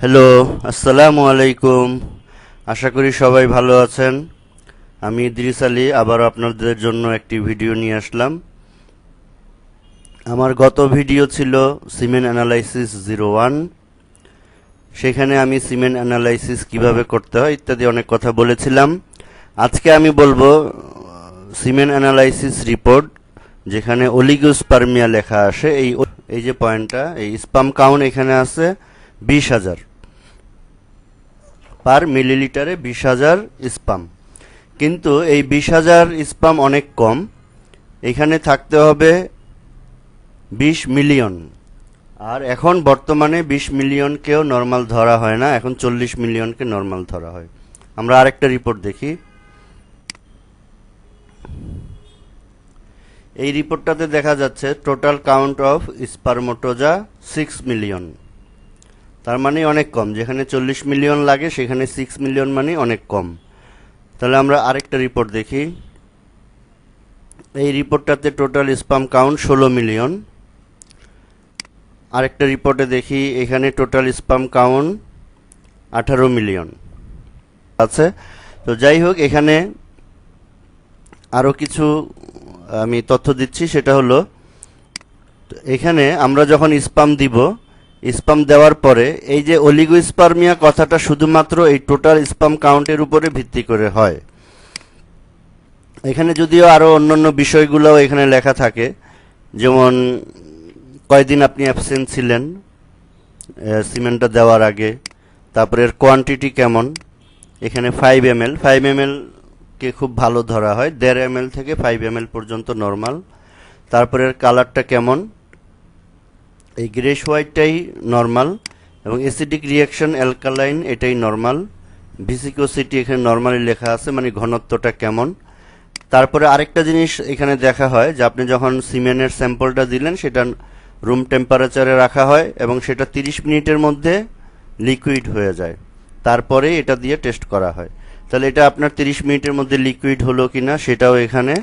Hello আসসালামু আলাইকুম। আশা করি সবাই ভালো আছেন। আমি ইদ্রিস আলী, আবারও আপনাদের জন্য একটি ভিডিও নিয়ে আসলাম। আমার গত ভিডিও ছিল সিমেন্ট অ্যানালাইসিস জিরো ওয়ান। সেখানে আমি সিমেন্ট অ্যানালাইসিস কীভাবে করতে হয় ইত্যাদি অনেক কথা বলেছিলাম। আজকে আমি বলব, সিমেন্ট অ্যানালাইসিস রিপোর্ট, যেখানে অলিগোস্পার্মিয়া লেখা আসে, এই এই যে পয়েন্টটা, এই স্পাম কাউন্ট এখানে আছে। বিশ হাজার। পার মিলিলিটারে বিশ হাজার স্পাম। কিন্তু এই বিশ হাজার স্পাম অনেক কম। এখানে থাকতে হবে বিশ মিলিয়ন। আর এখন বর্তমানে বিশ মিলিয়নকেও নর্মাল ধরা হয় না, এখন চল্লিশ মিলিয়নকে নর্মাল ধরা হয়। আমরা আরেকটা রিপোর্ট দেখি। এই রিপোর্টটাতে দেখা যাচ্ছে total count of spermatozoa six million. তার মানে অনেক কম। যেখানে চল্লিশ মিলিয়ন লাগে, সেখানে সিক্স মিলিয়ন মানে অনেক কম। তাহলে আমরা আরেকটা রিপোর্ট দেখি। এই রিপোর্টটাতে টোটাল স্পাম কাউন্ট ষোলো মিলিয়ন আরেকটা রিপোর্টে দেখি, এখানে টোটাল স্পাম কাউন্ট আঠারো মিলিয়ন আছে? তো যাই হোক, এখানে আরও কিছু, আমি তথ্য দিচ্ছি, সেটা হলো, এখানে আমরা যখন স্পাম দিব স্পাম দেওয়ার পরে এই যে অলিগো স্পার্মিয়া কথাটা শুধুমাত্র এই টোটাল স্পাম কাউন্টের উপরে ভিত্তি করে হয়। এখানে যদিও আরও অন্যান্য বিষয়গুলোও এখানে লেখা থাকে, যেমন কয়দিন আপনি অ্যাবসেন্ট ছিলেন সিমেন্টটা দেওয়ার আগে, তারপরে এর কোয়ান্টিটি কেমন, এখানে five M L five M কে খুব ভালো ধরা হয়, দেড় এম থেকে ফাইভ এম এল পর্যন্ত নর্মাল তারপরে এর কালারটা কেমন এই গ্রেস হোয়াইটটাই নর্মাল এবং অ্যাসিডিক রিয়াকশন অ্যালকালাইন এটাই নর্মাল। ভিসিকোসিটি এখানে নর্মালি লেখা আছে মানে ঘনত্বটা কেমন। তারপরে আরেকটা জিনিস এখানে দেখা হয় যে আপনি যখন সিমেনের স্যাম্পলটা দিলেন, সেটা রুম টেম্পারেচারে রাখা হয় এবং সেটা তিরিশ মিনিটের মধ্যে লিকুইড হয়ে যায়। তারপরে এটা দিয়ে টেস্ট করা হয়। তাহলে এটা আপনার তিরিশ মিনিটের মধ্যে লিকুইড হলো কি না সেটাও এখানে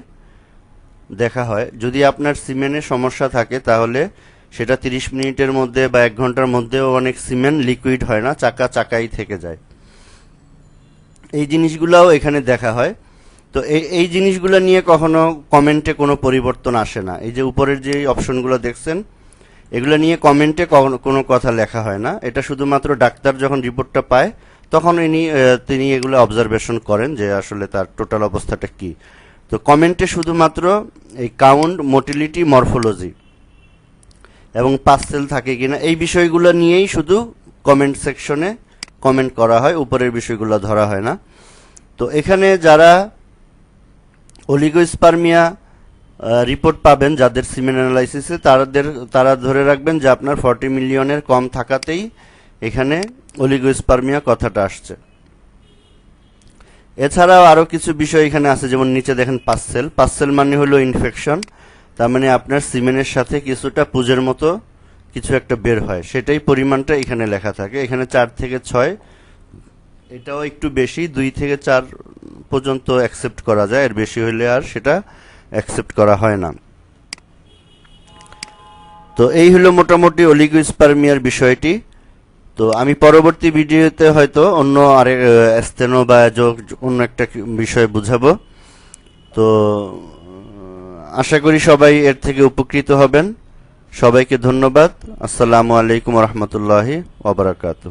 দেখা হয়। যদি আপনার সিমেন্টের সমস্যা থাকে, তাহলে সেটা তিরিশ মিনিটের মধ্যে বা এক ঘণ্টার মধ্যেও অনেক সিমেন্ট লিকুইড হয় না, চাকা চাকাই থেকে যায়। এই জিনিসগুলোও এখানে দেখা হয়। তো এই এই জিনিসগুলো নিয়ে কখনো কমেন্টে কোনো পরিবর্তন আসে না। এই যে উপরের যে অপশনগুলো দেখছেন, এগুলো নিয়ে কমেন্টে কোনো কথা লেখা হয় না। এটা শুধুমাত্র ডাক্তার যখন রিপোর্টটা পায়, তখন ইনি তিনি এগুলো অবজারভেশন করেন যে আসলে তার টোটাল অবস্থাটা কি। তো কমেন্টে শুধুমাত্র এই কাউন্ট মোটিলিটি মরফোলজি এবং পার্সেল থাকে কিনা, এই বিষয়গুলো নিয়েই শুধু কমেন্ট সেকশনে কমেন্ট করা হয়, উপরের বিষয়গুলো ধরা হয় না। তো এখানে যারা অলিগোস্পার্মিয়া রিপোর্ট পাবেন যাদের সিমেন্ট অ্যানালাইসিসে তাদের, তারা ধরে রাখবেন যে আপনার ফর্টি মিলিয়নের কম থাকাতেই এখানে অলিগোস্পার্মিয়া কথাটা আসছে। এছাড়াও আরও কিছু বিষয় এখানে আছে, যেমন নিচে দেখেন পার্সেল পার্সেল মানে হলো ইনফেকশন তার মানে আপনার সিমেন্টের সাথে কিছুটা পুজের মতো কিছু একটা বের হয়। সেটাই পরিমাণটা এখানে লেখা থাকে। এখানে চার থেকে ছয়, এটাও একটু বেশি, দুই থেকে চার পর্যন্ত অ্যাকসেপ্ট করা যায়। এর বেশি হলে আর সেটা অ্যাকসেপ্ট করা হয় না। তো এই হলো মোটামুটি অলিগোস্পার্মিয়ার বিষয়টি। তো আমি পরবর্তী ভিডিওতে হয়তো অন্য আরেক স্তেনো বা যোগ অন্য একটা বিষয় বুঝাবো। তো আশা করি সবাই এর থেকে উপকৃত হবেন। সবাইকে ধন্যবাদ। আসসালামু আলাইকুম রহমতুল্লাহি ওবরাকাতু